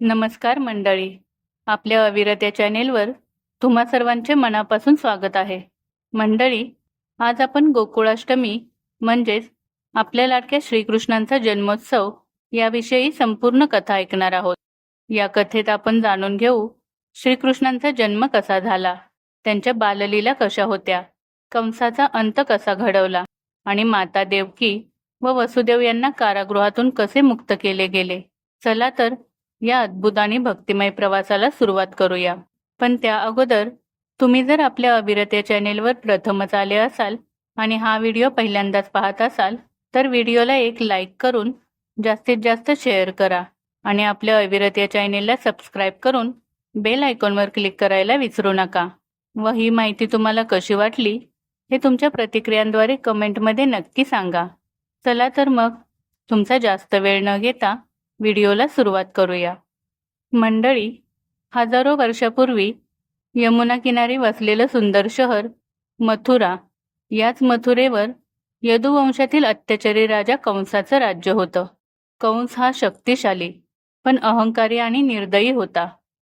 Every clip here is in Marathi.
नमस्कार मंडळी. आपल्या अविरत या चॅनेलवर तुम्हा सर्वांचे मनापासून स्वागत आहे. मंडळी आज आपण गोकुळाष्टमी म्हणजेच आपल्या लाडक्या श्रीकृष्णांचा जन्मोत्सव याविषयी संपूर्ण कथा ऐकणार आहोत. या कथेत आपण जाणून घेऊ श्रीकृष्णांचा जन्म कसा झाला त्यांच्या बाललीला कशा होत्या कंसाचा अंत कसा घडवला आणि माता देवकी व वसुदेव यांना कारागृहातून कसे मुक्त केले गेले? चला तर या अद्भुत आणि भक्तिमय प्रवासाला सुरुवात करूया. पण त्या अगोदर तुम्ही जर आपल्या अविरत या चॅनेलवर प्रथमच आले असाल आणि हा व्हिडिओ पहिल्यांदाच पाहत असाल तर व्हिडिओला एक लाईक करून जास्तीत जास्त शेअर करा आणि आपल्या अविरत या चॅनेलला सबस्क्राईब करून बेल आयकॉनवर क्लिक करायला विसरू नका. व ही माहिती तुम्हाला कशी वाटली हे तुमच्या प्रतिक्रियांद्वारे कमेंटमध्ये नक्की सांगा. चला तर मग तुमचा जास्त वेळ न घेता व्हिडिओला सुरुवात करूया. मंडळी हजारो वर्षापूर्वी यमुना किनारी वसलेलं सुंदर शहर मथुरा. याच मथुरेवर यदुवंशातील अत्याचारी राजा कंसाचं राज्य होतं. कंस हा शक्तिशाली पण अहंकारी आणि निर्दयी होता.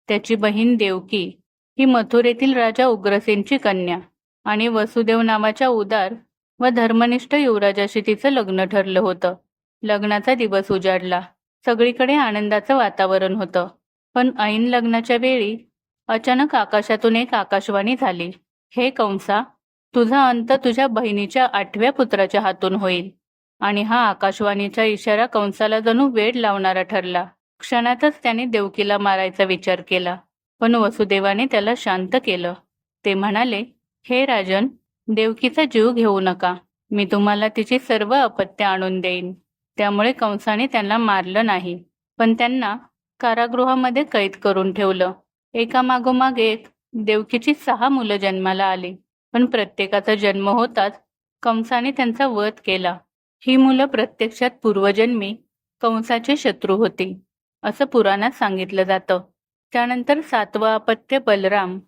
त्याची बहीण देवकी ही मथुरेतील राजा उग्रसेनची कन्या आणि वसुदेव नावाच्या उदार व धर्मनिष्ठ युवराजाशी तिचं लग्न ठरलं होतं. लग्नाचा दिवस उजाडला. सगळीकडे आनंदाचं वातावरण होतं. पण ऐन लग्नाच्या वेळी अचानक आकाशातून एक आकाशवाणी झाली. हे कंसा तुझा अंत तुझ्या बहिणीच्या आठव्या पुत्राच्या हातून होईल. आणि हा आकाशवाणीचा इशारा कंसाला जणू वेळ लावणारा ठरला. क्षणातच त्याने देवकीला मारायचा विचार केला. पण वसुदेवाने त्याला शांत केलं. ते म्हणाले हे राजन देवकीचा जीव घेऊ नका. मी तुम्हाला तिची सर्व अपत्य आणून देईन. त्यामुळे कंसाने त्यांना मारलं नाही. पण त्यांना कारागृहामध्ये कैद करून ठेवलं. एकामागोमाग एक देवकीची सहा मुलं जन्माला आली. पण प्रत्येकाचा जन्म होताच कंसाने त्यांचा वध केला. ही मुलं प्रत्यक्षात पूर्वजन्मी कंसाचे शत्रू होती असं पुराणात सांगितलं जातं. त्यानंतर सातवं अपत्य बलराम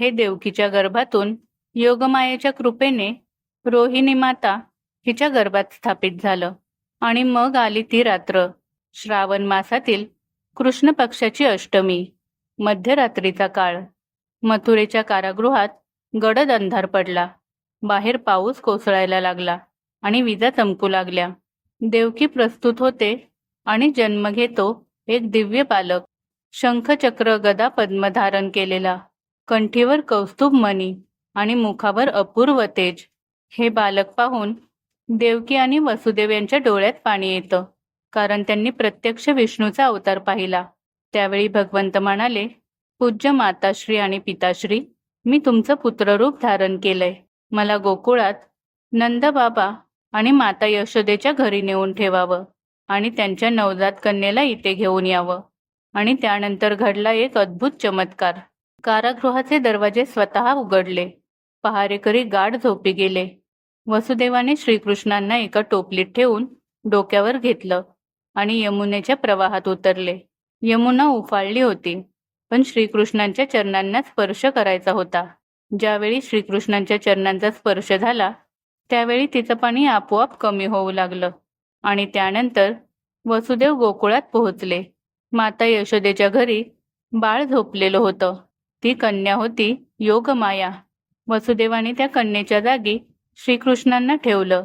हे देवकीच्या गर्भातून योगमायेच्या कृपेने रोहिणी माता हिच्या गर्भात स्थापित झालं. आणि मग आली ती रात्र. श्रावण मासातील कृष्ण पक्षाची अष्टमी मध्यरात्रीचा काळ. मथुरेच्या कारागृहात गडद अंधार पडला. बाहेर पाऊस कोसळायला लागला आणि विजा चमकू लागल्या. देवकी प्रस्तुत होते आणि जन्म घेतो एक दिव्य बालक. शंखचक्र गदा पद्म धारण केलेला. कंठीवर कौस्तुभ मणी आणि मुखावर अपूर्व तेज. हे बालक पाहून देवकी आणि वसुदेव यांच्या डोळ्यात पाणी येतं. कारण त्यांनी प्रत्यक्ष विष्णूचा अवतार पाहिला. त्यावेळी भगवंत म्हणाले पूज्य माताश्री आणि पिताश्री मी तुमचं पुत्ररूप धारण केलंय. मला गोकुळात नंदबाबा आणि माता यशोदेच्या घरी नेऊन ठेवावं आणि त्यांच्या नवजात कन्येला इथे घेऊन यावं. आणि त्यानंतर घडला एक अद्भुत चमत्कार. कारागृहाचे दरवाजे स्वतः उघडले. पहारेकरी गाढ झोपी गेले. वसुदेवाने श्रीकृष्णांना एका टोपलीत ठेवून डोक्यावर घेतलं आणि यमुनेच्या प्रवाहात उतरले. यमुना उफाळली होती पण श्रीकृष्णांच्या चरणांना स्पर्श करायचा होता. ज्यावेळी श्रीकृष्णांच्या चरणांचा स्पर्श झाला त्यावेळी तिचं पाणी आपोआप कमी होऊ लागलं आणि त्यानंतर वसुदेव गोकुळात पोहोचले. माता यशोदेच्या घरी बाळ झोपलेलं होतं. ती कन्या होती योगमाया. वसुदेवाने त्या कन्येच्या जागी श्रीकृष्णांना ठेवलं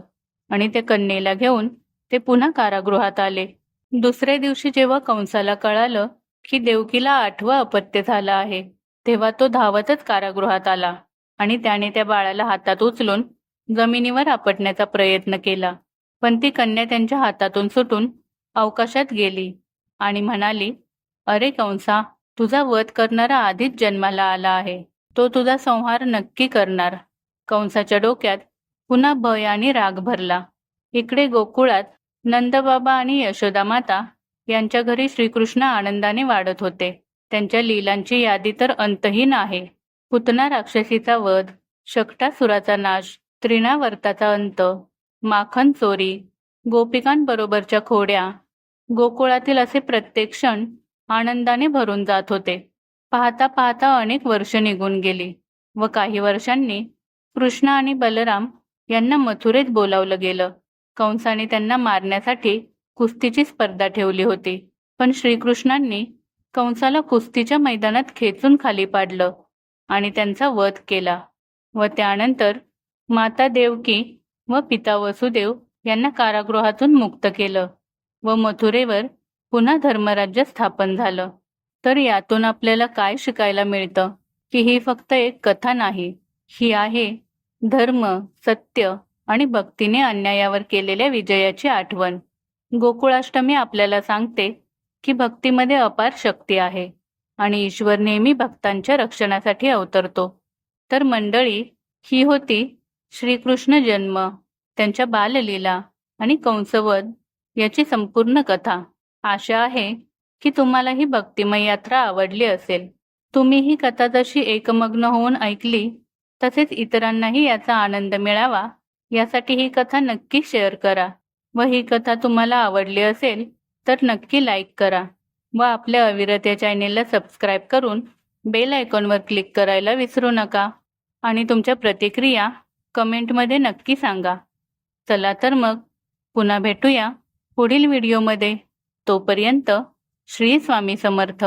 आणि त्या कन्येला घेऊन ते पुन्हा कारागृहात आले. दुसऱ्या दिवशी जेव्हा कंसाला कळालं की देवकीला आठवं अपत्य झालं आहे तेव्हा तो धावतच कारागृहात आला आणि त्याने त्या बाळाला हातात उचलून जमिनीवर आपटण्याचा प्रयत्न केला. पण ती कन्या त्यांच्या हातातून सुटून अवकाशात गेली आणि म्हणाली अरे कंसा तुझा वध करणारा आधीच जन्माला आला आहे. तो तुझा संहार नक्की करणार. कंसाच्या डोक्यात पुन्हा भय आणि राग भरला. इकडे गोकुळात नंदबाबा आणि यशोदा माता यांच्या घरी श्रीकृष्ण आनंदाने वाढत होते. त्यांच्या लीलांची यादी तर अंतहीन आहे. पुतना राक्षसीचा वध शकटासुराचा नाश त्रिणावर्ताचा अंत माखन चोरी गोपिकांबरोबरच्या खोड्या गोकुळातील असे प्रत्येक क्षण आनंदाने भरून जात होते. पाहता पाहता अनेक वर्ष निघून गेली व काही वर्षांनी कृष्ण आणि बलराम यांना मथुरेत बोलावलं गेलं. कंसाने त्यांना मारण्यासाठी कुस्तीची स्पर्धा ठेवली होती. पण श्रीकृष्णांनी कंसाला कुस्तीच्या मैदानात खेचून खाली पाडलं आणि त्यांचा वध केला व त्यानंतर माता देवकी व पिता वसुदेव यांना कारागृहातून मुक्त केलं व मथुरेवर पुन्हा धर्मराज्य स्थापन झालं. तर यातून आपल्याला काय शिकायला मिळतं? की ही फक्त एक कथा नाही ही आहे धर्म सत्य आणि भक्तीने अन्यायावर केलेल्या विजयाची आठवण. गोकुळाष्टमी आपल्याला सांगते की भक्तीमध्ये अपार शक्ती आहे आणि ईश्वर नेहमी भक्तांच्या रक्षणासाठी अवतरतो. तर मंडळी ही होती श्रीकृष्ण जन्म त्यांच्या बाललीला आणि कंसवध याची संपूर्ण कथा. आशा आहे की तुम्हाला ही भक्तिमय यात्रा आवडली असेल. तुम्ही ही कथा जशी एकमग्न होऊन ऐकली तसेच इतरांनाही याचा आनंद मिळावा यासाठी ही कथा नक्की शेअर करा व ही कथा तुम्हाला आवडली असेल तर नक्की लाईक करा व आपल्या अविरत या चॅनेलला सबस्क्राईब करून बेल आयकॉनवर क्लिक करायला विसरू नका आणि तुमच्या प्रतिक्रिया कमेंटमध्ये नक्की सांगा. चला तर मग पुन्हा भेटूया पुढील व्हिडिओमध्ये. तोपर्यंत श्री स्वामी समर्थ.